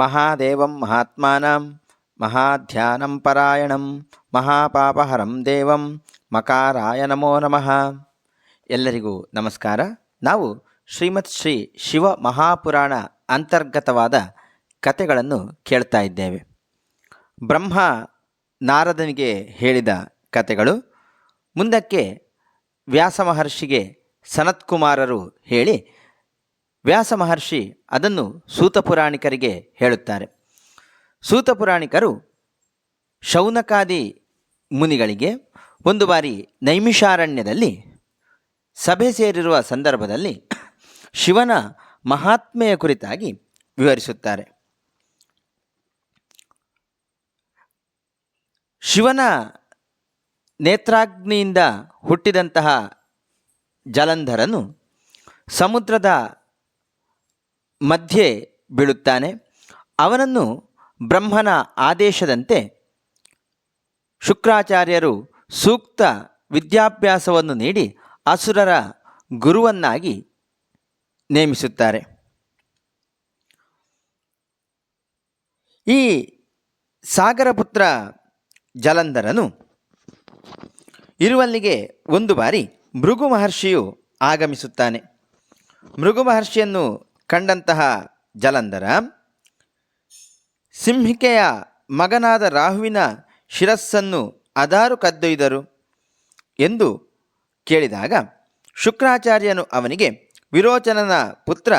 ಮಹಾದೇವಂ ಮಹಾತ್ಮಾನಂ ಮಹಾಧ್ಯಾನಂ ಪರಾಯಣಂ ಮಹಾಪಾಪಹರಂ ದೇವಂ ಮಕಾರಾಯ ನಮೋ ನಮಃ ಎಲ್ಲರಿಗೂ ನಮಸ್ಕಾರ. ನಾವು ಶ್ರೀಮತ್ ಶ್ರೀ ಶಿವ ಮಹಾಪುರಾಣ ಅಂತರ್ಗತವಾದ ಕಥೆಗಳನ್ನು ಕೇಳ್ತಾ ಇದ್ದೇವೆ. ಬ್ರಹ್ಮ ನಾರದನಿಗೆ ಹೇಳಿದ ಕತೆಗಳು ಮುಂದಕ್ಕೆ ವ್ಯಾಸ ಮಹರ್ಷಿಗೆ ಸನತ್ಕುಮಾರರು ಹೇಳಿ ವ್ಯಾಸ ಮಹರ್ಷಿ ಅದನ್ನು ಸೂತ ಪುರಾಣಿಕರಿಗೆ ಹೇಳುತ್ತಾರೆ. ಸೂತ ಪುರಾಣಿಕರು ಶೌನಕಾದಿ ಮುನಿಗಳಿಗೆ ಒಂದು ಬಾರಿ ನೈಮಿಷಾರಣ್ಯದಲ್ಲಿ ಸಭೆ ಸೇರಿರುವ ಸಂದರ್ಭದಲ್ಲಿ ಶಿವನ ಮಹಾತ್ಮೆಯ ಕುರಿತಾಗಿ ವಿವರಿಸುತ್ತಾರೆ. ಶಿವನ ನೇತ್ರಾಗ್ನಿಯಿಂದ ಹುಟ್ಟಿದಂತಹ ಜಲಂಧರನು ಸಮುದ್ರದ ಮಧ್ಯೆ ಬೀಳುತ್ತಾನೆ. ಅವನನ್ನು ಬ್ರಹ್ಮನ ಆದೇಶದಂತೆ ಶುಕ್ರಾಚಾರ್ಯರು ಸೂಕ್ತ ವಿದ್ಯಾಭ್ಯಾಸವನ್ನು ನೀಡಿ ಅಸುರರ ಗುರುವನ್ನಾಗಿ ನೇಮಿಸುತ್ತಾರೆ. ಈ ಸಾಗರಪುತ್ರ ಜಲಂಧರನು ಇರುವಲ್ಲಿಗೆ ಒಂದು ಬಾರಿ ಮೃಗು ಮಹರ್ಷಿಯು ಆಗಮಿಸುತ್ತಾನೆ. ಮೃಗು ಮಹರ್ಷಿಯನ್ನು ಕಂಡಂತಹ ಜಲಂಧರ. ಸಿಂಹಿಕೆಯ ಮಗನಾದ ರಾಹುವಿನ ಶಿರಸ್ಸನ್ನು ಅದಾರು ಕದ್ದೊಯ್ದರು ಎಂದು ಕೇಳಿದಾಗ ಶುಕ್ರಾಚಾರ್ಯನು ಅವನಿಗೆ, ವಿರೋಚನನ ಪುತ್ರ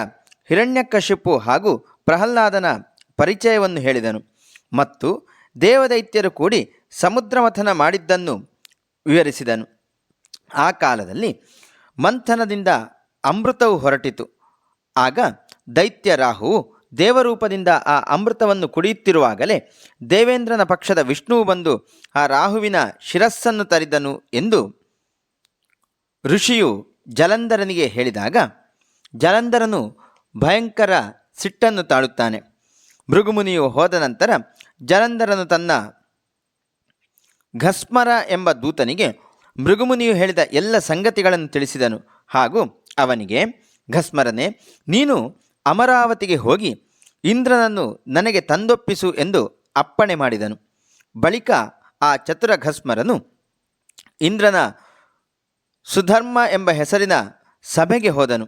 ಹಿರಣ್ಯಕಶಿಪು ಹಾಗೂ ಪ್ರಹ್ಲಾದನ ಪರಿಚಯವನ್ನು ಹೇಳಿದನು ಮತ್ತು ದೇವದೈತ್ಯರು ಕೂಡಿ ಸಮುದ್ರಮಥನ ಮಾಡಿದ್ದನ್ನು ವಿವರಿಸಿದನು. ಆ ಕಾಲದಲ್ಲಿ ಮಂಥನದಿಂದ ಅಮೃತವು ಹೊರಟಿತು. ಆಗ ದೈತ್ಯ ರಾಹುವು ದೇವರೂಪದಿಂದ ಆ ಅಮೃತವನ್ನು ಕುಡಿಯುತ್ತಿರುವಾಗಲೇ ದೇವೇಂದ್ರನ ಪಕ್ಷದ ವಿಷ್ಣುವು ಬಂದು ಆ ರಾಹುವಿನ ಶಿರಸ್ಸನ್ನು ತರಿದನು ಎಂದು ಋಷಿಯು ಜಲಂಧರನಿಗೆ ಹೇಳಿದಾಗ ಜಲಂಧರನು ಭಯಂಕರ ಸಿಟ್ಟನ್ನು ತಾಳುತ್ತಾನೆ. ಭೃಗುಮುನಿಯು ಹೋದ ನಂತರ ಜಲಂಧರನು ತನ್ನ ಘಸ್ಮರ ಎಂಬ ದೂತನಿಗೆ ಮೃಗುಮುನಿಯು ಹೇಳಿದ ಎಲ್ಲ ಸಂಗತಿಗಳನ್ನು ತಿಳಿಸಿದನು ಹಾಗೂ ಅವನಿಗೆ ಘಸ್ಮರನೆ, ನೀನು ಅಮರಾವತಿಗೆ ಹೋಗಿ ಇಂದ್ರನನ್ನು ನನಗೆ ತಂದೊಪ್ಪಿಸು ಎಂದು ಅಪ್ಪಣೆ ಮಾಡಿದನು. ಬಳಿಕ ಆ ಚತುರ ಘಸ್ಮರನು ಇಂದ್ರನ ಸುಧರ್ಮ ಎಂಬ ಹೆಸರಿನ ಸಭೆಗೆ ಹೋದನು.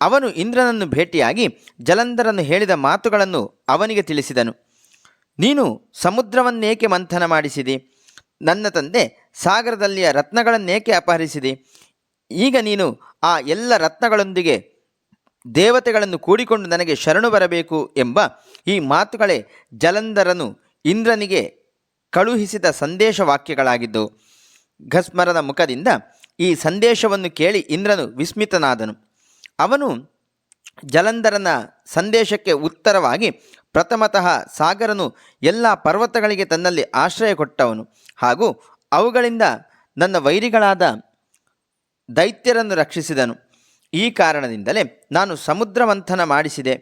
ಅವನು ಇಂದ್ರನನ್ನು ಭೇಟಿಯಾಗಿ ಜಲಂಧರನ್ನು ಹೇಳಿದ ಮಾತುಗಳನ್ನು ಅವನಿಗೆ ತಿಳಿಸಿದನು. ನೀನು ಸಮುದ್ರವನ್ನೇಕೆ ಮಂಥನ ಮಾಡಿಸಿದಿ? ನನ್ನ ತಂದೆ ಸಾಗರದಲ್ಲಿಯ ರತ್ನಗಳನ್ನೇಕೆ ಅಪಹರಿಸಿದಿ? ಈಗ ನೀನು ಆ ಎಲ್ಲ ರತ್ನಗಳೊಂದಿಗೆ ದೇವತೆಗಳನ್ನು ಕೂಡಿಕೊಂಡು ನನಗೆ ಶರಣು ಬರಬೇಕು ಎಂಬ ಈ ಮಾತುಗಳೇ ಜಲಂಧರನು ಇಂದ್ರನಿಗೆ ಕಳುಹಿಸಿದ ಸಂದೇಶ ವಾಕ್ಯಗಳಾಗಿದ್ದವು ಘಸ್ಮರನ ಮುಖದಿಂದ ಈ ಸಂದೇಶವನ್ನು ಕೇಳಿ ಇಂದ್ರನು ವಿಸ್ಮಿತನಾದನು. ಅವನು ಜಲಂಧರನ ಸಂದೇಶಕ್ಕೆ ಉತ್ತರವಾಗಿ, ಪ್ರಥಮತಃ ಸಾಗರನು ಎಲ್ಲ ಪರ್ವತಗಳಿಗೆ ತನ್ನಲ್ಲಿ ಆಶ್ರಯ ಕೊಟ್ಟವನು ಹಾಗೂ ಅವುಗಳಿಂದ ನನ್ನ ವೈರಿಗಳಾದ ದೈತ್ಯರನ್ನು ರಕ್ಷಿಸಿದನು. ಈ ಕಾರಣದಿಂದಲೇ ನಾನು ಸಮುದ್ರ ಮಂಥನ ಮಾಡಿಸಿದೆ.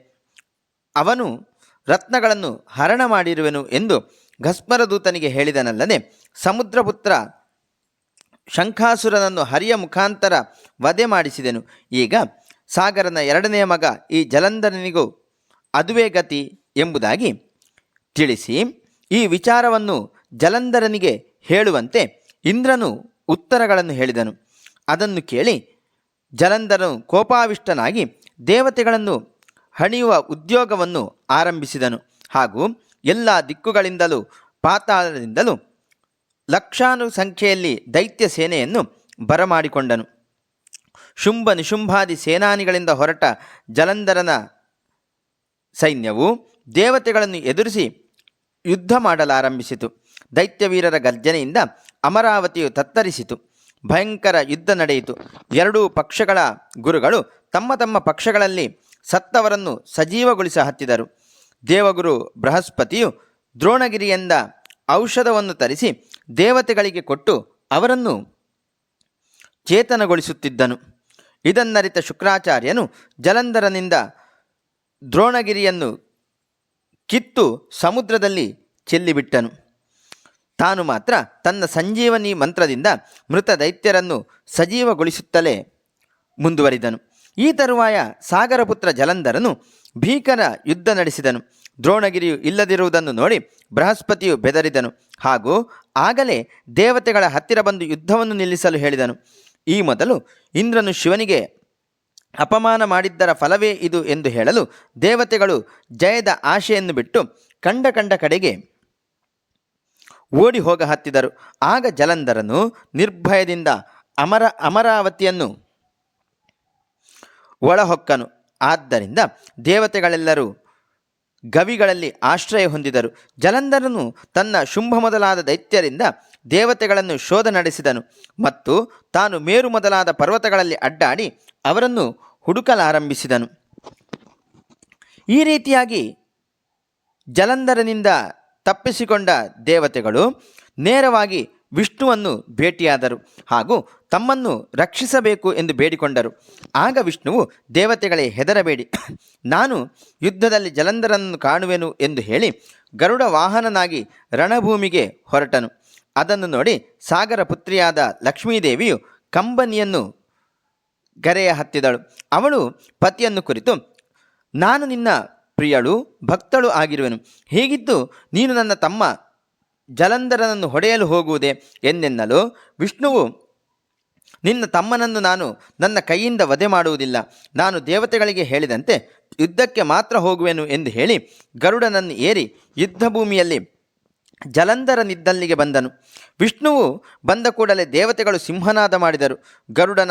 ಅವನು ರತ್ನಗಳನ್ನು ಹರಣ ಮಾಡಿರುವೆನು ಎಂದು ಘಸ್ಮರದೂತನಿಗೆ ಹೇಳಿದನಲ್ಲದೆ ಸಮುದ್ರಪುತ್ರ ಶಂಖಾಸುರನನ್ನು ಹರಿಯ ಮುಖಾಂತರ ವಧೆ ಮಾಡಿಸಿದೆನು. ಈಗ ಸಾಗರನ ಎರಡನೆಯ ಮಗ ಈ ಜಲಂಧರನಿಗೂ ಅದುವೇ ಗತಿ ಎಂಬುದಾಗಿ ತಿಳಿಸಿ, ಈ ವಿಚಾರವನ್ನು ಜಲಂಧರನಿಗೆ ಹೇಳುವಂತೆ ಇಂದ್ರನು ಉತ್ತರಗಳನ್ನು ಹೇಳಿದನು. ಅದನ್ನು ಕೇಳಿ ಜಲಂಧರನು ಕೋಪಾವಿಷ್ಟನಾಗಿ ದೇವತೆಗಳನ್ನು ಹಣಿಯುವ ಉದ್ಯೋಗವನ್ನು ಆರಂಭಿಸಿದನು. ಹಾಗೂ ಎಲ್ಲ ದಿಕ್ಕುಗಳಿಂದಲೂ ಪಾತಾಳದಿಂದಲೂ ಲಕ್ಷಾನು ಸಂಖ್ಯೆಯಲ್ಲಿ ದೈತ್ಯ ಸೇನೆಯನ್ನು ಬರಮಾಡಿಕೊಂಡನು. ಶುಂಭ ನಿಶುಂಭಾದಿ ಸೇನಾನಿಗಳಿಂದ ಹೊರಟ ಜಲಂಧರನ ಸೈನ್ಯವು ದೇವತೆಗಳನ್ನು ಎದುರಿಸಿ ಯುದ್ಧ ಮಾಡಲಾರಂಭಿಸಿತು. ದೈತ್ಯವೀರರ ಗರ್ಜನೆಯಿಂದ ಅಮರಾವತಿಯು ತತ್ತರಿಸಿತು. ಭಯಂಕರ ಯುದ್ಧ ನಡೆಯಿತು. ಎರಡೂ ಪಕ್ಷಗಳ ಗುರುಗಳು ತಮ್ಮ ತಮ್ಮ ಪಕ್ಷಗಳಲ್ಲಿ ಸತ್ತವರನ್ನು ಸಜೀವಗೊಳಿಸ ಹತ್ತಿದರು. ದೇವಗುರು ಬೃಹಸ್ಪತಿಯು ದ್ರೋಣಗಿರಿಯಿಂದ ಔಷಧವನ್ನು ತರಿಸಿ ದೇವತೆಗಳಿಗೆ ಕೊಟ್ಟು ಅವರನ್ನು ಚೇತನಗೊಳಿಸುತ್ತಿದ್ದನು. ಇದನ್ನರಿತ ಶುಕ್ರಾಚಾರ್ಯನು ಜಲಂಧರನಿಂದ ದ್ರೋಣಗಿರಿಯನ್ನು ಕಿತ್ತು ಸಮುದ್ರದಲ್ಲಿ ಚೆಲ್ಲಿಬಿಟ್ಟನು. ತಾನು ಮಾತ್ರ ತನ್ನ ಸಂಜೀವನಿ ಮಂತ್ರದಿಂದ ಮೃತ ದೈತ್ಯರನ್ನು ಸಜೀವಗೊಳಿಸುತ್ತಲೇ ಮುಂದುವರಿದನು. ಈ ತರುವಾಯ ಸಾಗರಪುತ್ರ ಜಲಂಧರನು ಭೀಕರ ಯುದ್ಧ ನಡೆಸಿದನು. ದ್ರೋಣಗಿರಿಯು ಇಲ್ಲದಿರುವುದನ್ನು ನೋಡಿ ಬೃಹಸ್ಪತಿಯು ಬೆದರಿದನು. ಹಾಗೂ ಆಗಲೇ ದೇವತೆಗಳ ಹತ್ತಿರ ಬಂದು ಯುದ್ಧವನ್ನು ನಿಲ್ಲಿಸಲು ಹೇಳಿದನು. ಈ ಮೊದಲು ಇಂದ್ರನು ಶಿವನಿಗೆ ಅಪಮಾನ ಮಾಡಿದ್ದರ ಫಲವೇ ಇದು ಎಂದು ಹೇಳಲು ದೇವತೆಗಳು ಜಯದ ಆಶೆಯನ್ನು ಬಿಟ್ಟು ಕಂಡ ಕಂಡ ಕಡೆಗೆ ಓಡಿ ಹೋಗ ಹತ್ತಿದರು. ಆಗ ಜಲಂಧರನು ನಿರ್ಭಯದಿಂದ ಅಮರ, ಅಮರಾವತಿಯನ್ನು ಒಳಹೊಕ್ಕನು. ಆದ್ದರಿಂದ ದೇವತೆಗಳೆಲ್ಲರೂ ಗವಿಗಳಲ್ಲಿ ಆಶ್ರಯ ಹೊಂದಿದರು. ಜಲಂಧರನು ತನ್ನ ಶುಂಭ ಮೊದಲಾದ ದೈತ್ಯರಿಂದ ದೇವತೆಗಳನ್ನು ಶೋಧ ನಡೆಸಿದನು ಮತ್ತು ತಾನು ಮೇರು ಮೊದಲಾದ ಪರ್ವತಗಳಲ್ಲಿ ಅಡ್ಡಾಡಿ ಅವರನ್ನು ಹುಡುಕಲಾರಂಭಿಸಿದನು. ಈ ರೀತಿಯಾಗಿ ಜಲಂಧರನಿಂದ ತಪ್ಪಿಸಿಕೊಂಡ ದೇವತೆಗಳು ನೇರವಾಗಿ ವಿಷ್ಣುವನ್ನು ಭೇಟಿಯಾದರು ಹಾಗೂ ತಮ್ಮನ್ನು ರಕ್ಷಿಸಬೇಕು ಎಂದು ಬೇಡಿಕೊಂಡರು. ಆಗ ವಿಷ್ಣುವು ದೇವತೆಗಳೇ ಹೆದರಬೇಡಿ. ನಾನು ಯುದ್ಧದಲ್ಲಿ ಜಲಂಧರನ್ನು ಕಾಣುವೆನು ಎಂದು ಹೇಳಿ ಗರುಡ ವಾಹನನಾಗಿ ರಣಭೂಮಿಗೆ ಹೊರಟನು. ಅದನ್ನು ನೋಡಿ ಸಾಗರ ಪುತ್ರಿಯಾದ ಲಕ್ಷ್ಮೀದೇವಿಯು ಕಂಬನಿಯನ್ನು ಗರೆಯ ಹತ್ತಿದಳು. ಅವಳು ಪತಿಯನ್ನು ಕುರಿತು, ನಾನು ನಿನ್ನ ಪ್ರಿಯಳು, ಭಕ್ತಳು ಆಗಿರುವೆನು. ಹೀಗಿದ್ದು ನೀನು ನನ್ನ ತಮ್ಮ, ಜಲಂಧರನನ್ನು ಹೊಡೆಯಲು ಹೋಗುವುದೇ ಎಂದೆನ್ನಲು, ವಿಷ್ಣುವು ನಿನ್ನ ತಮ್ಮನನ್ನು ನಾನು ನನ್ನ ಕೈಯಿಂದ ವಧೆ ಮಾಡುವುದಿಲ್ಲ. ನಾನು ದೇವತೆಗಳಿಗೆ ಹೇಳಿದಂತೆ ಯುದ್ಧಕ್ಕೆ ಮಾತ್ರ ಹೋಗುವೆನು ಎಂದು ಹೇಳಿ ಗರುಡನನ್ನು ಏರಿ ಯುದ್ಧ ಭೂಮಿಯಲ್ಲಿ ಜಲಂಧರನಿದ್ದಲ್ಲಿಗೆ ಬಂದನು. ವಿಷ್ಣುವು ಬಂದ ಕೂಡಲೇ ದೇವತೆಗಳು ಸಿಂಹನಾದ ಮಾಡಿದರು. ಗರುಡನ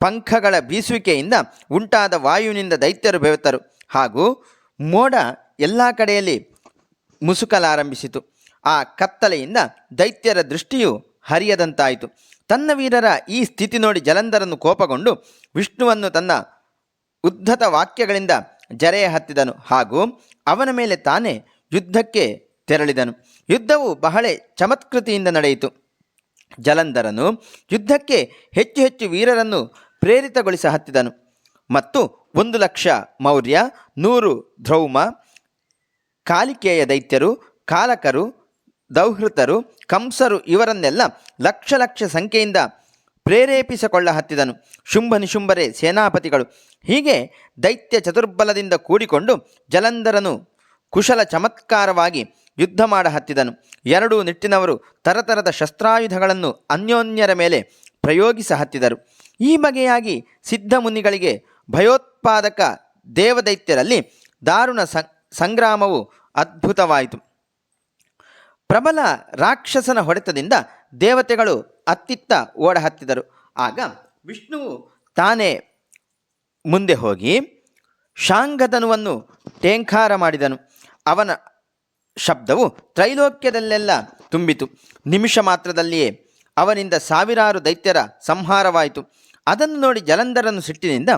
ಪಂಖಗಳ ಬೀಸುವಿಕೆಯಿಂದ ಉಂಟಾದ ವಾಯುವಿನಿಂದ ದೈತ್ಯರು ಬೆವೆತರು ಹಾಗೂ ಮೋಡ ಎಲ್ಲ ಕಡೆಯಲ್ಲಿ ಮುಸುಕಲಾರಂಭಿಸಿತು. ಆ ಕತ್ತಲೆಯಿಂದ ದೈತ್ಯರ ದೃಷ್ಟಿಯು ಹರಿಯದಂತಾಯಿತು. ತನ್ನ ವೀರರ ಈ ಸ್ಥಿತಿ ನೋಡಿ ಜಲಂಧರನ್ನು ಕೋಪಗೊಂಡು ವಿಷ್ಣುವನ್ನು ತನ್ನ ಉದ್ಧತ ವಾಕ್ಯಗಳಿಂದ ಜರೆಯ ಹತ್ತಿದನು ಹಾಗೂ ಅವನ ಮೇಲೆ ತಾನೇ ಯುದ್ಧಕ್ಕೆ ತೆರಳಿದನು. ಯುದ್ಧವು ಬಹಳ ಚಮತ್ಕೃತಿಯಿಂದ ನಡೆಯಿತು. ಜಲಂಧರನು ಯುದ್ಧಕ್ಕೆ ಹೆಚ್ಚು ಹೆಚ್ಚು ವೀರರನ್ನು ಪ್ರೇರಿತಗೊಳಿಸ ಹತ್ತಿದನು. ಮತ್ತು ಒಂದು ಲಕ್ಷ ಮೌರ್ಯ, ನೂರು ಧ್ರೌಮ ಕಾಲಿಕೆಯ ದೈತ್ಯರು, ಕಾಲಕರು, ದೌಹೃತರು, ಕಂಸರು ಇವರನ್ನೆಲ್ಲ ಲಕ್ಷ ಲಕ್ಷ ಸಂಖ್ಯೆಯಿಂದ ಪ್ರೇರೇಪಿಸಿಕೊಳ್ಳ ಹತ್ತಿದನು. ಶುಂಭ ನಿಶುಂಭರೇ ಸೇನಾಪತಿಗಳು. ಹೀಗೆ ದೈತ್ಯ ಚತುರ್ಬಲದಿಂದ ಕೂಡಿಕೊಂಡು ಜಲಂಧರನು ಕುಶಲ ಚಮತ್ಕಾರವಾಗಿ ಯುದ್ಧ ಮಾಡ ಹತ್ತಿದನು. ಎರಡೂ ನಿಟ್ಟಿನವರು ತರತರದ ಶಸ್ತ್ರಾಯುಧಗಳನ್ನು ಅನ್ಯೋನ್ಯರ ಮೇಲೆ ಪ್ರಯೋಗಿಸ ಹತ್ತಿದರು. ಈ ಬಗೆಯಾಗಿ ಸಿದ್ಧ ಮುನಿಗಳಿಗೆ ಭಯೋತ್ಪಾದಕ ದೇವದೈತ್ಯರಲ್ಲಿ ದಾರುಣ ಸಂಗ್ರಾಮವು ಅದ್ಭುತವಾಯಿತು. ಪ್ರಬಲ ರಾಕ್ಷಸನ ಹೊಡೆತದಿಂದ ದೇವತೆಗಳು ಅತ್ತಿತ್ತ ಓಡಹತ್ತಿದರು. ಆಗ ವಿಷ್ಣುವು ತಾನೇ ಮುಂದೆ ಹೋಗಿ ಶಾಂಗಧನುವನ್ನು ಟೇಂಕಾರ ಮಾಡಿದನು. ಅವನ ಶಬ್ದವು ತ್ರೈಲೋಕ್ಯದಲ್ಲೆಲ್ಲ ತುಂಬಿತು. ನಿಮಿಷ ಮಾತ್ರದಲ್ಲಿಯೇ ಅವನಿಂದ ಸಾವಿರಾರು ದೈತ್ಯರ ಸಂಹಾರವಾಯಿತು. ಅದನ್ನು ನೋಡಿ ಜಲಂಧರನ್ನು ಸಿಟ್ಟಿನಿಂದ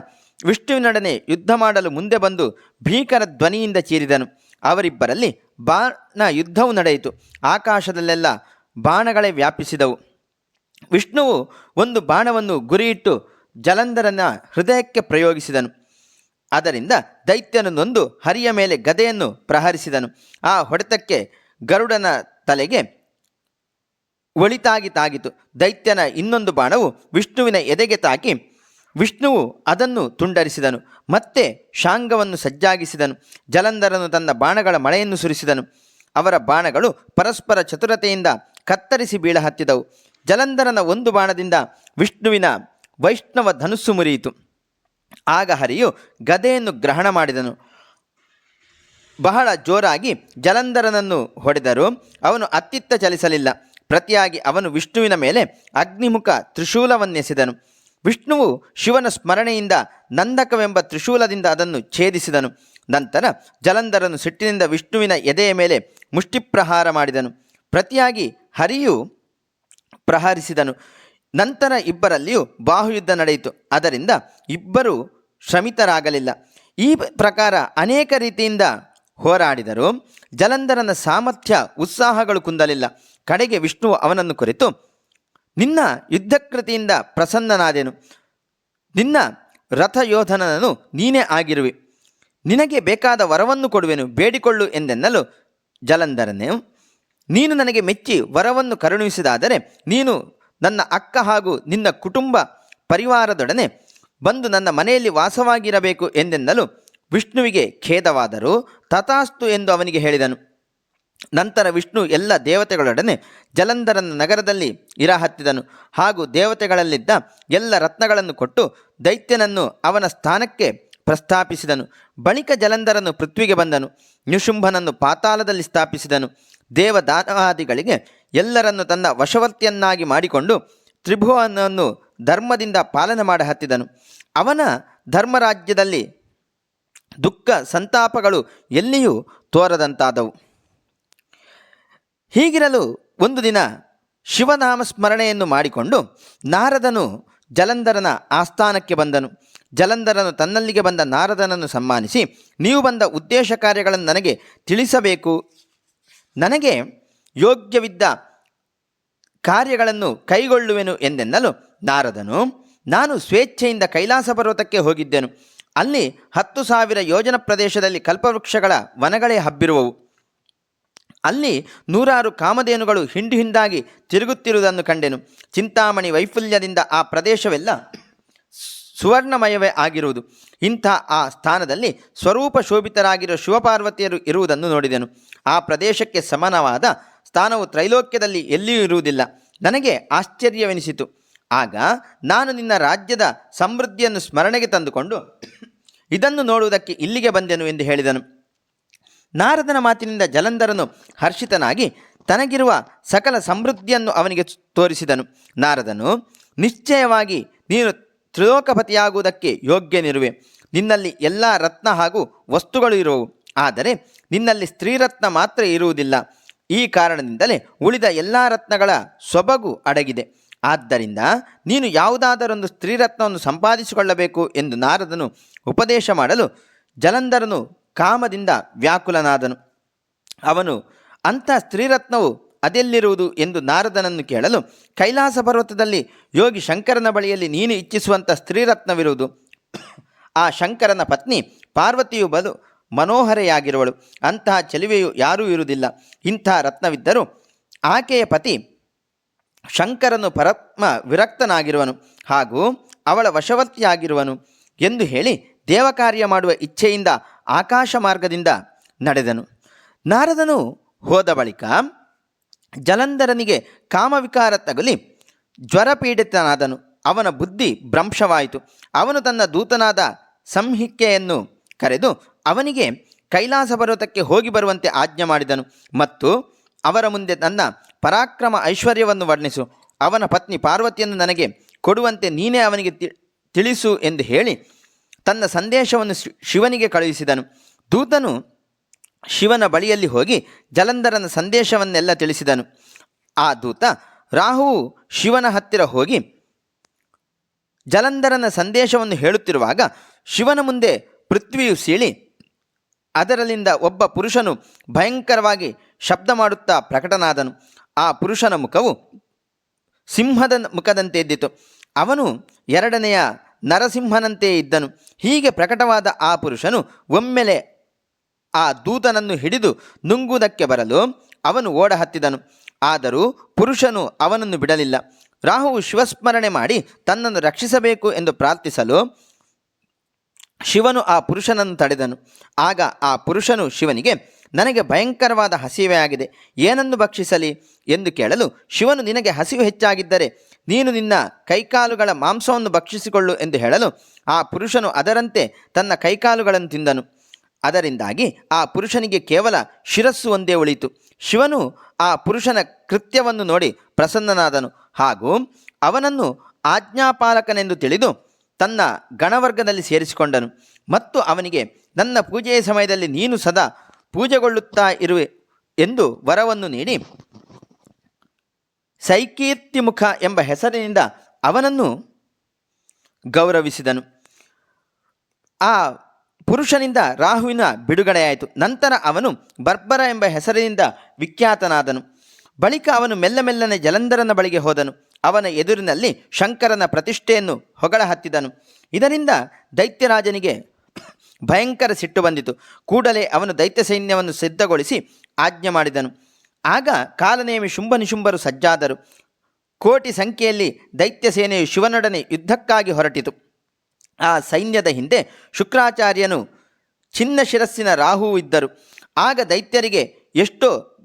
ವಿಷ್ಣುವಿನೊಡನೆ ಯುದ್ಧ ಮಾಡಲು ಮುಂದೆ ಬಂದು ಭೀಕರ ಧ್ವನಿಯಿಂದ ಚೀರಿದನು. ಅವರಿಬ್ಬರಲ್ಲಿ ಬಾಣ ಯುದ್ಧವು ನಡೆಯಿತು. ಆಕಾಶದಲ್ಲೆಲ್ಲ ಬಾಣಗಳೇ ವ್ಯಾಪಿಸಿದವು. ವಿಷ್ಣುವು ಒಂದು ಬಾಣವನ್ನು ಗುರಿಯಿಟ್ಟು ಜಲಂಧರನ ಹೃದಯಕ್ಕೆ ಪ್ರಯೋಗಿಸಿದನು. ಅದರಿಂದ ದೈತ್ಯನು ನೊಂದು ಹರಿಯ ಮೇಲೆ ಗದೆಯನ್ನು ಪ್ರಹರಿಸಿದನು. ಆ ಹೊಡೆತಕ್ಕೆ ಗರುಡನ ತಲೆಗೆ ಒಳಿತಾಗಿ ತಾಗಿತು. ದೈತ್ಯನ ಇನ್ನೊಂದು ಬಾಣವು ವಿಷ್ಣುವಿನ ಎದೆಗೆ ತಾಕಿ ವಿಷ್ಣುವು ಅದನ್ನು ತುಂಡರಿಸಿದನು, ಮತ್ತೆ ಶಾಂಗವನ್ನು ಸಜ್ಜಾಗಿಸಿದನು, ಜಲಂಧರನು ತನ್ನ ಬಾಣಗಳ ಮಳೆಯನ್ನು ಸುರಿಸಿದನು. ಅವರ ಬಾಣಗಳು ಪರಸ್ಪರ ಚತುರತೆಯಿಂದ ಕತ್ತರಿಸಿ ಬೀಳ ಹತ್ತಿದವು. ಜಲಂಧರನ ಒಂದು ಬಾಣದಿಂದ ವಿಷ್ಣುವಿನ ವೈಷ್ಣವ ಧನುಸ್ಸು ಮುರಿಯಿತು. ಆಗ ಹರಿಯು ಗದೆಯನ್ನು ಗ್ರಹಣ ಮಾಡಿದನು. ಬಹಳ ಜೋರಾಗಿ ಜಲಂಧರನನ್ನು ಹೊಡೆದರೂ ಅವನು ಅತ್ತಿತ್ತ ಚಲಿಸಲಿಲ್ಲ. ಪ್ರತಿಯಾಗಿ ಅವನು ವಿಷ್ಣುವಿನ ಮೇಲೆ ಅಗ್ನಿಮುಖ ತ್ರಿಶೂಲವನ್ನೆಸೆದನು. ವಿಷ್ಣುವು ಶಿವನ ಸ್ಮರಣೆಯಿಂದ ನಂದಕವೆಂಬ ತ್ರಿಶೂಲದಿಂದ ಅದನ್ನು ಛೇದಿಸಿದನು. ನಂತರ ಜಲಂಧರನು ಸಿಟ್ಟಿನಿಂದ ವಿಷ್ಣುವಿನ ಎದೆಯ ಮೇಲೆ ಮುಷ್ಟಿಪ್ರಹಾರ ಮಾಡಿದನು. ಪ್ರತಿಯಾಗಿ ಹರಿಯು ಪ್ರಹರಿಸಿದನು. ನಂತರ ಇಬ್ಬರಲ್ಲಿಯೂ ಬಾಹುಯುದ್ಧ ನಡೆಯಿತು. ಅದರಿಂದ ಇಬ್ಬರು ಶ್ರಮಿತರಾಗಲಿಲ್ಲ. ಈ ಪ್ರಕಾರ ಅನೇಕ ರೀತಿಯಿಂದ ಹೋರಾಡಿದರು ಜಲಂಧರನ ಸಾಮರ್ಥ್ಯ, ಉತ್ಸಾಹಗಳು ಕುಂದಲಿಲ್ಲ. ಕಡೆಗೆ ವಿಷ್ಣುವು ಅವನನ್ನು ಕುರಿತು ನಿನ್ನ ಯುದ್ಧಕೃತಿಯಿಂದ ಪ್ರಸನ್ನನಾದೆನು. ನಿನ್ನ ರಥಯೋಧನನು ನೀನೇ ಆಗಿರುವೆ. ನಿನಗೆ ಬೇಕಾದ ವರವನ್ನು ಕೊಡುವೆನು. ಬೇಡಿಕೊಳ್ಳು ಎಂದೆನ್ನಲು ಜಲಂಧರನೇ, ನೀನು ನನಗೆ ಮೆಚ್ಚಿ ವರವನ್ನು ಕರುಣಿಸಿದಾದರೆ ನೀನು ನನ್ನ ಅಕ್ಕ ಹಾಗೂ ನಿನ್ನ ಕುಟುಂಬ ಪರಿವಾರದೊಡನೆ ಬಂದು ನನ್ನ ಮನೆಯಲ್ಲಿ ವಾಸವಾಗಿರಬೇಕು ಎಂದೆನ್ನಲು ವಿಷ್ಣುವಿಗೆ ಖೇದವಾದರೂ ತಥಾಸ್ತು ಎಂದು ಅವನಿಗೆ ಹೇಳಿದನು. ನಂತರ ವಿಷ್ಣು ಎಲ್ಲ ದೇವತೆಗಳೊಡನೆ ಜಲಂಧರನ ನಗರದಲ್ಲಿ ಇರಹತ್ತಿದನು. ಹಾಗೂ ದೇವತೆಗಳಲ್ಲಿದ್ದ ಎಲ್ಲ ರತ್ನಗಳನ್ನು ಕೊಟ್ಟು ದೈತ್ಯನನ್ನು ಅವನ ಸ್ಥಾನಕ್ಕೆ ಪ್ರಸ್ತಾಪಿಸಿದನು. ಬಳಿಕ ಜಲಂಧರನು ಪೃಥ್ವಿಗೆ ಬಂದನು. ನಿಶುಂಭನನ್ನು ಪಾತಾಳದಲ್ಲಿ ಸ್ಥಾಪಿಸಿದನು. ದೇವದಾನವಾದಿಗಳಿಗೆ ಎಲ್ಲರನ್ನು ತನ್ನ ವಶವರ್ತಿಯನ್ನಾಗಿ ಮಾಡಿಕೊಂಡು ತ್ರಿಭುವನನ್ನು ಧರ್ಮದಿಂದ ಪಾಲನೆ ಮಾಡ ಹತ್ತಿದನು. ಅವನ ಧರ್ಮರಾಜ್ಯದಲ್ಲಿ ದುಃಖ ಸಂತಾಪಗಳು ಎಲ್ಲಿಯೂ ತೋರದಂತಾದವು. ಹೀಗಿರಲು ಒಂದು ದಿನ ಶಿವನಾಮ ಸ್ಮರಣೆಯನ್ನು ಮಾಡಿಕೊಂಡು ನಾರದನು ಜಲಂಧರನ ಆಸ್ಥಾನಕ್ಕೆ ಬಂದನು. ಜಲಂಧರನು ತನ್ನಲ್ಲಿಗೆ ಬಂದ ನಾರದನನ್ನು ಸನ್ಮಾನಿಸಿ, ನೀವು ಬಂದ ಉದ್ದೇಶ ಕಾರ್ಯಗಳನ್ನು ನನಗೆ ತಿಳಿಸಬೇಕು. ನನಗೆ ಯೋಗ್ಯವಿದ್ದ ಕಾರ್ಯಗಳನ್ನು ಕೈಗೊಳ್ಳುವೆನು ಎಂದೆನ್ನಲು ನಾರದನು, ನಾನು ಸ್ವೇಚ್ಛೆಯಿಂದ ಕೈಲಾಸ ಪರ್ವತಕ್ಕೆ ಹೋಗಿದ್ದೆನು. ಅಲ್ಲಿ ಹತ್ತು ಸಾವಿರ ಯೋಜನ ಪ್ರದೇಶದಲ್ಲಿ ಕಲ್ಪವೃಕ್ಷಗಳ ವನಗಳೇ ಹಬ್ಬಿರುವವು. ಅಲ್ಲಿ ನೂರಾರು ಕಾಮಧೇನುಗಳು ಹಿಂಡು ಹಿಂಡಾಗಿ ತಿರುಗುತ್ತಿರುವುದನ್ನು ಕಂಡೆನು. ಚಿಂತಾಮಣಿ ವೈಫಲ್ಯದಿಂದ ಆ ಪ್ರದೇಶವೆಲ್ಲ ಸುವರ್ಣಮಯವೇ ಆಗಿರುವುದು. ಇಂಥ ಆ ಸ್ಥಾನದಲ್ಲಿ ಸ್ವರೂಪ ಶೋಭಿತರಾಗಿರುವ ಶಿವಪಾರ್ವತಿಯರು ಇರುವುದನ್ನು ನೋಡಿದೆನು. ಆ ಪ್ರದೇಶಕ್ಕೆ ಸಮಾನವಾದ ಸ್ಥಾನವು ತ್ರೈಲೋಕ್ಯದಲ್ಲಿ ಎಲ್ಲಿಯೂ ಇರುವುದಿಲ್ಲ. ನನಗೆ ಆಶ್ಚರ್ಯವೆನಿಸಿತು. ಆಗ ನಾನು ನಿನ್ನ ರಾಜ್ಯದ ಸಮೃದ್ಧಿಯನ್ನು ಸ್ಮರಣೆಗೆ ತಂದುಕೊಂಡು ಇದನ್ನು ನೋಡುವುದಕ್ಕೆ ಇಲ್ಲಿಗೆ ಬಂದೆನು ಎಂದು ಹೇಳಿದನು. ನಾರದನ ಮಾತಿನಿಂದ ಜಲಂಧರನು ಹರ್ಷಿತನಾಗಿ ತನಗಿರುವ ಸಕಲ ಸಮೃದ್ಧಿಯನ್ನು ಅವನಿಗೆ ತೋರಿಸಿದನು. ನಾರದನು, ನಿಶ್ಚಯವಾಗಿ ನೀನು ತ್ರಿಲೋಕಪತಿಯಾಗುವುದಕ್ಕೆ ಯೋಗ್ಯನಿರುವೆ. ನಿನ್ನಲ್ಲಿ ಎಲ್ಲ ರತ್ನ ಹಾಗೂ ವಸ್ತುಗಳು ಇರುವವು. ಆದರೆ ನಿನ್ನಲ್ಲಿ ಸ್ತ್ರೀರತ್ನ ಮಾತ್ರ ಇರುವುದಿಲ್ಲ. ಈ ಕಾರಣದಿಂದಲೇ ಉಳಿದ ಎಲ್ಲ ರತ್ನಗಳ ಸೊಬಗು ಅಡಗಿದೆ. ಆದ್ದರಿಂದ ನೀನು ಯಾವುದಾದರೊಂದು ಸ್ತ್ರೀರತ್ನವನ್ನು ಸಂಪಾದಿಸಿಕೊಳ್ಳಬೇಕು ಎಂದು ನಾರದನು ಉಪದೇಶ ಮಾಡಲು ಜಲಂಧರನು ಕಾಮದಿಂದ ವ್ಯಾಕುಲನಾದನು. ಅವನು, ಅಂಥ ಸ್ತ್ರೀರತ್ನವು ಅದೆಲ್ಲಿರುವುದು ಎಂದು ನಾರದನನ್ನು ಕೇಳಲು ಕೈಲಾಸ ಪರ್ವತದಲ್ಲಿ ಯೋಗಿ ಶಂಕರನ ಬಳಿಯಲ್ಲಿ ನೀನು ಇಚ್ಛಿಸುವಂಥ ಸ್ತ್ರೀರತ್ನವಿರುವುದು. ಆ ಶಂಕರನ ಪತ್ನಿ ಪಾರ್ವತಿಯು ಬಲು ಮನೋಹರೆಯಾಗಿರುವಳು. ಅಂತಹ ಚೆಲುವೆಯು ಯಾರೂ ಇರುವುದಿಲ್ಲ. ಇಂಥ ರತ್ನವಿದ್ದರೂ ಆಕೆಯ ಪತಿ ಶಂಕರನು ಪರತ್ಮ ವಿರಕ್ತನಾಗಿರುವನು ಹಾಗೂ ಅವಳ ವಶವರ್ತಿಯಾಗಿರುವನು ಎಂದು ಹೇಳಿ ದೇವಕಾರ್ಯ ಮಾಡುವ ಇಚ್ಛೆಯಿಂದ ಆಕಾಶ ಮಾರ್ಗದಿಂದ ನಡೆದನು. ನಾರದನು ಹೋದ ಬಳಿಕ ಜಲಂಧರನಿಗೆ ಕಾಮವಿಕಾರ ತಗುಲಿ ಜ್ವರಪೀಡಿತನಾದನು. ಅವನ ಬುದ್ಧಿ ಭ್ರಂಶವಾಯಿತು. ಅವನು ತನ್ನ ದೂತನಾದ ಸಂಹಿಕೆಯನ್ನು ಕರೆದು ಅವನಿಗೆ ಕೈಲಾಸ ಪರ್ವತಕ್ಕೆ ಹೋಗಿ ಬರುವಂತೆ ಆಜ್ಞೆ ಮಾಡಿದನು ಮತ್ತು ಅವರ ಮುಂದೆ ತನ್ನ ಪರಾಕ್ರಮ ಐಶ್ವರ್ಯವನ್ನು ವರ್ಣಿಸು. ಅವನ ಪತ್ನಿ ಪಾರ್ವತಿಯನ್ನು ನನಗೆ ಕೊಡುವಂತೆ ನೀನೇ ಅವನಿಗೆ ತಿಳಿಸು ಎಂದು ಹೇಳಿ ತನ್ನ ಸಂದೇಶವನ್ನು ಶಿವನಿಗೆ ಕಳುಹಿಸಿದನು. ದೂತನು ಶಿವನ ಬಳಿಯಲ್ಲಿ ಹೋಗಿ ಜಲಂಧರನ ಸಂದೇಶವನ್ನೆಲ್ಲ ತಿಳಿಸಿದನು. ಆ ದೂತ ರಾಹುವು ಶಿವನ ಹತ್ತಿರ ಹೋಗಿ ಜಲಂಧರನ ಸಂದೇಶವನ್ನು ಹೇಳುತ್ತಿರುವಾಗ ಶಿವನ ಮುಂದೆ ಪೃಥ್ವಿಯು ಸೀಳಿ, ಅದರಲ್ಲಿಂದ ಒಬ್ಬ ಪುರುಷನು ಭಯಂಕರವಾಗಿ ಶಬ್ದ ಮಾಡುತ್ತಾ ಪ್ರಕಟನಾದನು. ಆ ಪುರುಷನ ಮುಖವು ಸಿಂಹದ ಮುಖದಂತೆ ಇದ್ದಿತು. ಅವನು ಎರಡನೆಯ ನರಸಿಂಹನಂತೆ ಇದ್ದನು. ಹೀಗೆ ಪ್ರಕಟವಾದ ಆ ಪುರುಷನು ಒಮ್ಮೆಲೆ ಆ ದೂತನನ್ನು ಹಿಡಿದು ನುಂಗುವುದಕ್ಕೆ ಬರಲು ಅವನು ಓಡಹತ್ತಿದನು. ಆದರೂ ಪುರುಷನು ಅವನನ್ನು ಬಿಡಲಿಲ್ಲ. ರಾಹುವು ಶಿವಸ್ಮರಣೆ ಮಾಡಿ ತನ್ನನ್ನು ರಕ್ಷಿಸಬೇಕು ಎಂದು ಪ್ರಾರ್ಥಿಸಲು ಶಿವನು ಆ ಪುರುಷನನ್ನು ತಡೆದನು. ಆಗ ಆ ಪುರುಷನು ಶಿವನಿಗೆ, ನನಗೆ ಭಯಂಕರವಾದ ಹಸಿವೆಯಾಗಿದೆ ಏನನ್ನು ಭಕ್ಷಿಸಲಿ? ಎಂದು ಕೇಳಲು ಶಿವನು, ನಿನಗೆ ಹಸಿವು ಹೆಚ್ಚಾಗಿದ್ದರೆ ನೀನು ನಿನ್ನ ಕೈಕಾಲುಗಳ ಮಾಂಸವನ್ನು ಭಕ್ಷಿಸಿಕೊಳ್ಳು ಎಂದು ಹೇಳಲು ಆ ಪುರುಷನು ಅದರಂತೆ ತನ್ನ ಕೈಕಾಲುಗಳನ್ನು ತಿಂದನು. ಅದರಿಂದಾಗಿ ಆ ಪುರುಷನಿಗೆ ಕೇವಲ ಶಿರಸ್ಸು ಒಂದೇ ಉಳಿತು ಶಿವನು ಆ ಪುರುಷನ ಕೃತ್ಯವನ್ನು ನೋಡಿ ಪ್ರಸನ್ನನಾದನು. ಹಾಗೂ ಅವನನ್ನು ಆಜ್ಞಾಪಾಲಕನೆಂದು ತಿಳಿದು ತನ್ನ ಗಣವರ್ಗದಲ್ಲಿ ಸೇರಿಸಿಕೊಂಡನು. ಮತ್ತು ಅವನಿಗೆ, ನನ್ನ ಪೂಜೆಯ ಸಮಯದಲ್ಲಿ ನೀನು ಸದಾ ಪೂಜೆಗೊಳ್ಳುತ್ತಾ ಇರುವೆ ಎಂದು ವರವನ್ನು ನೀಡಿ ಸೈಕೀರ್ತಿಮುಖ ಎಂಬ ಹೆಸರಿನಿಂದ ಅವನನ್ನು ಗೌರವಿಸಿದನು. ಆ ಪುರುಷನಿಂದ ರಾಹುವಿನ ಬಿಡುಗಡೆಯಾಯಿತು. ನಂತರ ಅವನು ಬರ್ಬರ ಎಂಬ ಹೆಸರಿನಿಂದ ವಿಖ್ಯಾತನಾದನು. ಬಳಿಕ ಅವನು ಮೆಲ್ಲ ಮೆಲ್ಲನೆ ಜಲಂಧರನ ಬಳಿಗೆ ಹೋದನು. ಅವನ ಎದುರಿನಲ್ಲಿ ಶಂಕರನ ಪ್ರತಿಷ್ಠೆಯನ್ನು ಹೊಗಳ ಹತ್ತಿದನು ಇದರಿಂದ ದೈತ್ಯರಾಜನಿಗೆ ಭಯಂಕರ ಸಿಟ್ಟು ಬಂದಿತು. ಕೂಡಲೇ ಅವನು ದೈತ್ಯ ಸೈನ್ಯವನ್ನು ಸಿದ್ಧಗೊಳಿಸಿ ಆಜ್ಞೆ ಮಾಡಿದನು. ಆಗ ಕಾಲನೇಮಿ ಶುಂಭ ನಿಶುಂಭರು ಸಜ್ಜಾದರು. ಕೋಟಿ ಸಂಖ್ಯೆಯಲ್ಲಿ ದೈತ್ಯ ಸೇನೆಯು ಶಿವನೊಡನೆ ಯುದ್ಧಕ್ಕಾಗಿ ಹೊರಟಿತು. ಆ ಸೈನ್ಯದ ಹಿಂದೆ ಶುಕ್ರಾಚಾರ್ಯನು ಚಿನ್ನ ಶಿರಸ್ಸಿನ ರಾಹುವು ಇದ್ದರು. ಆಗ ದೈತ್ಯರಿಗೆ ಎಷ್ಟೋ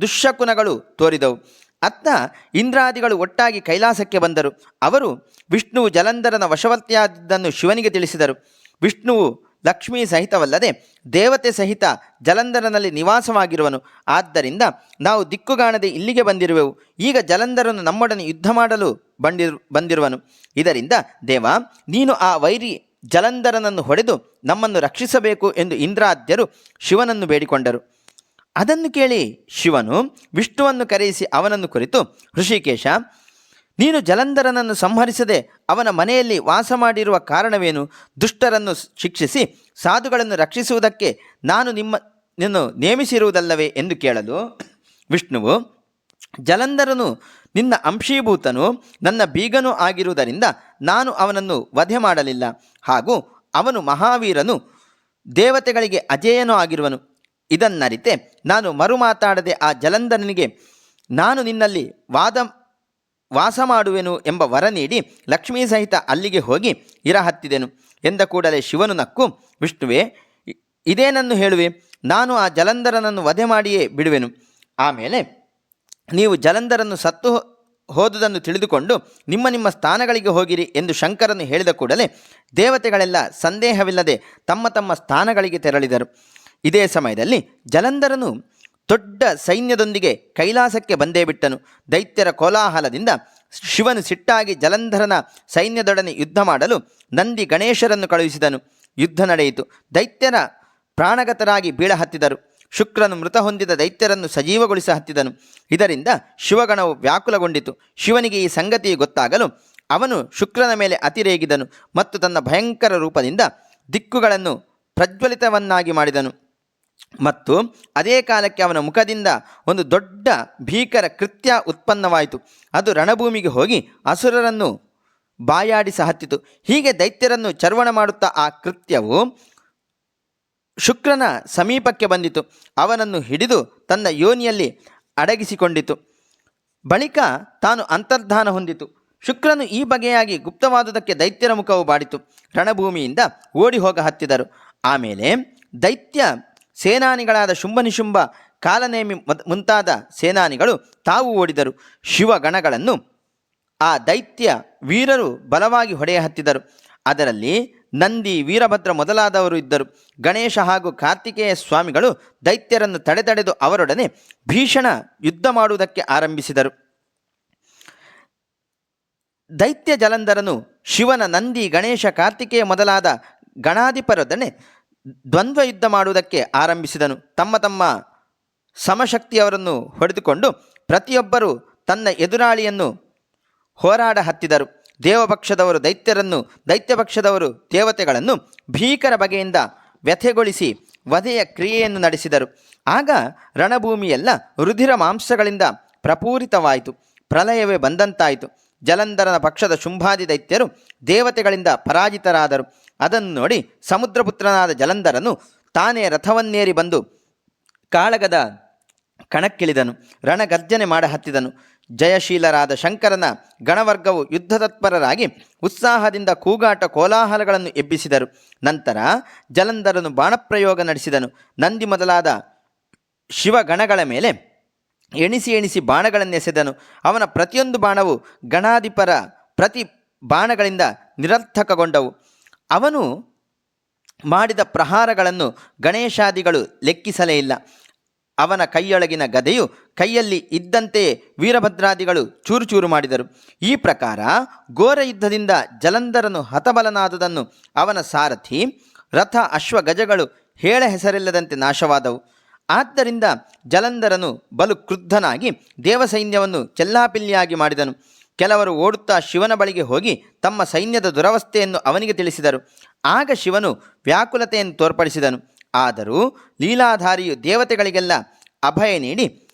ದುಶ್ಶಕುನಗಳು ತೋರಿದವು. ಅತ್ತ ಇಂದ್ರಾದಿಗಳು ಒಟ್ಟಾಗಿ ಕೈಲಾಸಕ್ಕೆ ಬಂದರು. ಅವರು ವಿಷ್ಣುವು ಜಲಂಧರನ ವಶವರ್ತಿಯಾದದ್ದನ್ನು ಶಿವನಿಗೆ ತಿಳಿಸಿದರು. ವಿಷ್ಣುವು ಲಕ್ಷ್ಮೀ ಸಹಿತವಲ್ಲದೆ ದೇವತೆ ಸಹಿತ ಜಲಂಧರನಲ್ಲಿ ನಿವಾಸವಾಗಿರುವನು. ಆದ್ದರಿಂದ ನಾವು ದಿಕ್ಕುಗಾಣದೆ ಇಲ್ಲಿಗೆ ಬಂದಿರುವೆವು. ಈಗ ಜಲಂಧರನು ನಮ್ಮೊಡನೆ ಯುದ್ಧ ಮಾಡಲು ಬಂದಿರು, ಬಂದಿರುವನು. ಇದರಿಂದ ದೇವ, ನೀನು ಆ ವೈರಿ ಜಲಂಧರನನ್ನು ಹೊಡೆದು ನಮ್ಮನ್ನು ರಕ್ಷಿಸಬೇಕು ಎಂದು ಇಂದ್ರಾದ್ಯರು ಶಿವನನ್ನು ಬೇಡಿಕೊಂಡರು. ಅದನ್ನು ಕೇಳಿ ಶಿವನು ವಿಷ್ಣುವನ್ನು ಕರೆಯಿಸಿ ಅವನನ್ನು ಕುರಿತು, ಋಷಿಕೇಶ ನೀನು ಜಲಂಧರನನ್ನು ಸಂಹರಿಸದೆ ಅವನ ಮನೆಯಲ್ಲಿ ವಾಸ ಮಾಡಿರುವ ಕಾರಣವೇನು? ದುಷ್ಟರನ್ನು ಶಿಕ್ಷಿಸಿ ಸಾಧುಗಳನ್ನು ರಕ್ಷಿಸುವುದಕ್ಕೆ ನಾನು ನಿಮ್ಮ ನಿನ್ನು ನೇಮಿಸಿರುವುದಲ್ಲವೇ ಎಂದು ಕೇಳಲು ವಿಷ್ಣುವು, ಜಲಂಧರನು ನಿನ್ನ ಅಂಶೀಭೂತನು, ನನ್ನ ಬೀಗನೂ ಆಗಿರುವುದರಿಂದ ನಾನು ಅವನನ್ನು ವಧೆ ಮಾಡಲಿಲ್ಲ. ಹಾಗೂ ಅವನು ಮಹಾವೀರನು, ದೇವತೆಗಳಿಗೆ ಅಜೇಯನೂ ಆಗಿರುವನು. ಇದನ್ನರಿತೆ ನಾನು ಮರು ಮಾತಾಡದೆ ಆ ಜಲಂಧರನಿಗೆ, ನಾನು ನಿನ್ನಲ್ಲಿ ವಾದ ವಾಸ ಮಾಡುವೆನು ಎಂಬ ವರ ನೀಡಿ ಲಕ್ಷ್ಮೀ ಸಹಿತ ಅಲ್ಲಿಗೆ ಹೋಗಿ ಇರಹತ್ತಿದೆನು ಎಂದ ಕೂಡಲೇ ಶಿವನು ನಕ್ಕು, ವಿಷ್ಣುವೆ ಇದೇನನ್ನು ಹೇಳುವೆ? ನಾನು ಆ ಜಲಂಧರನನ್ನು ವಧೆ ಮಾಡಿಯೇ ಬಿಡುವೆನು. ಆಮೇಲೆ ನೀವು ಜಲಂಧರನ್ನು ಸತ್ತು ಹೋದುದನ್ನು ತಿಳಿದುಕೊಂಡು ನಿಮ್ಮ ನಿಮ್ಮ ಸ್ಥಾನಗಳಿಗೆ ಹೋಗಿರಿ ಎಂದು ಶಂಕರನು ಹೇಳಿದ ಕೂಡಲೇ ದೇವತೆಗಳೆಲ್ಲ ಸಂದೇಹವಿಲ್ಲದೆ ತಮ್ಮ ತಮ್ಮ ಸ್ಥಾನಗಳಿಗೆ ತೆರಳಿದರು. ಇದೇ ಸಮಯದಲ್ಲಿ ಜಲಂಧರನು ದೊಡ್ಡ ಸೈನ್ಯದೊಂದಿಗೆ ಕೈಲಾಸಕ್ಕೆ ಬಂದೇ ಬಿಟ್ಟನು. ದೈತ್ಯರ ಕೋಲಾಹಲದಿಂದ ಶಿವನು ಸಿಟ್ಟಾಗಿ ಜಲಂಧರನ ಸೈನ್ಯದೊಡನೆ ಯುದ್ಧ ಮಾಡಲು ನಂದಿ ಗಣೇಶರನ್ನು ಕಳುಹಿಸಿದನು. ಯುದ್ಧ ನಡೆಯಿತು. ದೈತ್ಯರ ಪ್ರಾಣಗತರಾಗಿ ಬೀಳ ಹತ್ತಿದರು. ಶುಕ್ರನು ಮೃತ ಹೊಂದಿದ ದೈತ್ಯರನ್ನು ಸಜೀವಗೊಳಿಸ ಹತ್ತಿದನು. ಇದರಿಂದ ಶಿವಗಣವು ವ್ಯಾಕುಲಗೊಂಡಿತು. ಶಿವನಿಗೆ ಈ ಸಂಗತಿ ಗೊತ್ತಾಗಲು ಅವನು ಶುಕ್ರನ ಮೇಲೆ ಅತಿರೇಗಿದನು ಮತ್ತು ತನ್ನ ಭಯಂಕರ ರೂಪದಿಂದ ದಿಕ್ಕುಗಳನ್ನು ಪ್ರಜ್ವಲಿತವನ್ನಾಗಿ ಮಾಡಿದನು. ಮತ್ತು ಅದೇ ಕಾಲಕ್ಕೆ ಅವನ ಮುಖದಿಂದ ಒಂದು ದೊಡ್ಡ ಭೀಕರ ಕೃತ್ಯ ಉತ್ಪನ್ನವಾಯಿತು. ಅದು ರಣಭೂಮಿಗೆ ಹೋಗಿ ಅಸುರರನ್ನು ಬಾಯಾಡಿಸ ಹತ್ತಿತು ಹೀಗೆ ದೈತ್ಯರನ್ನು ಚರ್ವಣ ಮಾಡುತ್ತಾ ಆ ಕೃತ್ಯವು ಶುಕ್ರನ ಸಮೀಪಕ್ಕೆ ಬಂದಿತು. ಅವನನ್ನು ಹಿಡಿದು ತನ್ನ ಯೋನಿಯಲ್ಲಿ ಅಡಗಿಸಿಕೊಂಡಿತು. ಬಳಿಕ ತಾನು ಅಂತರ್ಧಾನ ಹೊಂದಿತು. ಶುಕ್ರನು ಈ ಬಗೆಯಾಗಿ ಗುಪ್ತವಾದುದಕ್ಕೆ ದೈತ್ಯರ ಮುಖವು ಬಾಡಿತು. ರಣಭೂಮಿಯಿಂದ ಓಡಿ ಹೋಗ ಹತ್ತಿದರು. ಆಮೇಲೆ ದೈತ್ಯ ಸೇನಾನಿಗಳಾದ ಶುಂಭನಿಶುಂಭ ಕಾಲನೇಮಿ ಮತ್- ಮುಂತಾದ ಸೇನಾನಿಗಳು ತಾವು ಓಡಿದರು. ಶಿವಗಣಗಳನ್ನು ಆ ದೈತ್ಯ ವೀರರು ಬಲವಾಗಿ ಹೊಡೆಯ ಹತ್ತಿದರು. ಅದರಲ್ಲಿ ನಂದಿ, ವೀರಭದ್ರ ಮೊದಲಾದವರು ಇದ್ದರು. ಗಣೇಶ ಹಾಗೂ ಕಾರ್ತಿಕೇಯ ಸ್ವಾಮಿಗಳು ದೈತ್ಯರನ್ನು ತಡೆದಡೆದು ಅವರೊಡನೆ ಭೀಷಣ ಯುದ್ಧ ಮಾಡುವುದಕ್ಕೆ ಆರಂಭಿಸಿದರು. ದೈತ್ಯ ಜಲಂಧರನು ಶಿವನ ನಂದಿ, ಗಣೇಶ, ಕಾರ್ತಿಕೇಯ ಮೊದಲಾದ ಗಣಾಧಿಪರೊಡನೆ ದ್ವಂದ್ವ ಯುದ್ಧ ಮಾಡುವುದಕ್ಕೆ ಆರಂಭಿಸಿದನು. ತಮ್ಮ ತಮ್ಮ ಸಮಶಕ್ತಿಯವರನ್ನು ಹೊಡೆದುಕೊಂಡು ಪ್ರತಿಯೊಬ್ಬರು ತನ್ನ ಎದುರಾಳಿಯನ್ನು ಹೋರಾಡ ಹತ್ತಿದರು. ದೇವಪಕ್ಷದವರು ದೈತ್ಯರನ್ನು, ದೈತ್ಯಪಕ್ಷದವರು ದೇವತೆಗಳನ್ನು ಭೀಕರ ಬಗೆಯಿಂದ ವ್ಯಥೆಗೊಳಿಸಿ ವಧೆಯ ಕ್ರಿಯೆಯನ್ನು ನಡೆಸಿದರು. ಆಗ ರಣಭೂಮಿಯೆಲ್ಲ ರುಧಿರ ಮಾಂಸಗಳಿಂದ ಪ್ರಪೂರಿತವಾಯಿತು. ಪ್ರಲಯವೇ ಬಂದಂತಾಯಿತು. ಜಲಂಧರನ ಪಕ್ಷದ ಶುಂಭಾದಿ ದೈತ್ಯರು ದೇವತೆಗಳಿಂದ ಪರಾಜಿತರಾದರು. ಅದನ್ನು ನೋಡಿ ಸಮುದ್ರಪುತ್ರನಾದ ಜಲಂಧರನು ತಾನೇ ರಥವನ್ನೇರಿ ಬಂದು ಕಾಳಗದ ಕಣಕ್ಕಿಳಿದನು, ರಣಗರ್ಜನೆ ಮಾಡ ಹತ್ತಿದನು. ಜಯಶೀಲರಾದ ಶಂಕರನ ಗಣವರ್ಗವು ಯುದ್ಧತತ್ಪರರಾಗಿ ಉತ್ಸಾಹದಿಂದ ಕೂಗಾಟ ಕೋಲಾಹಲಗಳನ್ನು ಎಬ್ಬಿಸಿದರು. ನಂತರ ಜಲಂಧರನು ಬಾಣಪ್ರಯೋಗ ನಡೆಸಿದನು. ನಂದಿ ಮೊದಲಾದ ಶಿವಗಣಗಳ ಮೇಲೆ ಎಣಿಸಿ ಎಣಿಸಿ ಬಾಣಗಳನ್ನೆಸೆದನು. ಅವನ ಪ್ರತಿಯೊಂದು ಬಾಣವು ಗಣಾಧಿಪರ ಪ್ರತಿ ಬಾಣಗಳಿಂದ ನಿರರ್ಥಕಗೊಂಡವು. ಅವನು ಮಾಡಿದ ಪ್ರಹಾರಗಳನ್ನು ಗಣೇಶಾದಿಗಳು ಲೆಕ್ಕಿಸಲೇ ಇಲ್ಲ. ಅವನ ಕೈಯೊಳಗಿನ ಗದೆಯು ಕೈಯಲ್ಲಿ ಇದ್ದಂತೆಯೇ ವೀರಭದ್ರಾದಿಗಳು ಚೂರು ಚೂರು ಮಾಡಿದರು. ಈ ಪ್ರಕಾರ ಘೋರ ಯುದ್ಧದಿಂದ ಜಲಂಧರನು ಹತಬಲನಾದುದನ್ನು ಅವನ ಸಾರಥಿ, ರಥ, ಅಶ್ವ ಗಜಗಳು ಹೇಳ ಹೆಸರಿಲ್ಲದಂತೆ ನಾಶವಾದವು. ಆದ್ದರಿಂದ ಜಲಂಧರನು ಬಲು ಕ್ರುದ್ಧನಾಗಿ ದೇವಸೈನ್ಯವನ್ನು ಚೆಲ್ಲಾಪಿಲ್ಲಿಯಾಗಿ ಮಾಡಿದನು. ಕೆಲವರು ಓಡುತ್ತಾ ಶಿವನ ಬಳಿಗೆ ಹೋಗಿ ತಮ್ಮ ಸೈನ್ಯದ ದುರವಸ್ಥೆಯನ್ನು ಅವನಿಗೆ ತಿಳಿಸಿದರು. ಆಗ ಶಿವನು ವ್ಯಾಕುಲತೆಯನ್ನು ತೋರ್ಪಡಿಸಿದನು. ಆದರೂ ಲೀಲಾಧಾರಿಯು ದೇವತೆಗಳಿಗೆಲ್ಲ ಅಭಯ ನೀಡಿ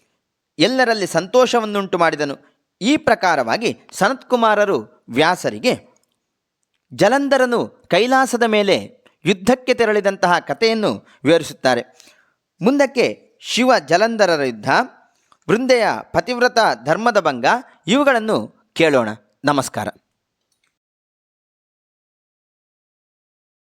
ಎಲ್ಲರಲ್ಲಿ ಸಂತೋಷವನ್ನುಂಟು ಮಾಡಿದನು. ಈ ಪ್ರಕಾರವಾಗಿ ಸನತ್ಕುಮಾರರು ವ್ಯಾಸರಿಗೆ ಜಲಂಧರನು ಕೈಲಾಸದ ಮೇಲೆ ಯುದ್ಧಕ್ಕೆ ತೆರಳಿದಂತಹ ಕಥೆಯನ್ನು ವಿವರಿಸುತ್ತಾರೆ. ಮುಂದಕ್ಕೆ ಶಿವ ಜಲಂಧರರ ಯುದ್ಧ ವೃಂದೆಯ ಪತಿವ್ರತ ಧರ್ಮದ ಭಂಗ ಇವುಗಳನ್ನು ಕೇಳೋಣ. ನಮಸ್ಕಾರ.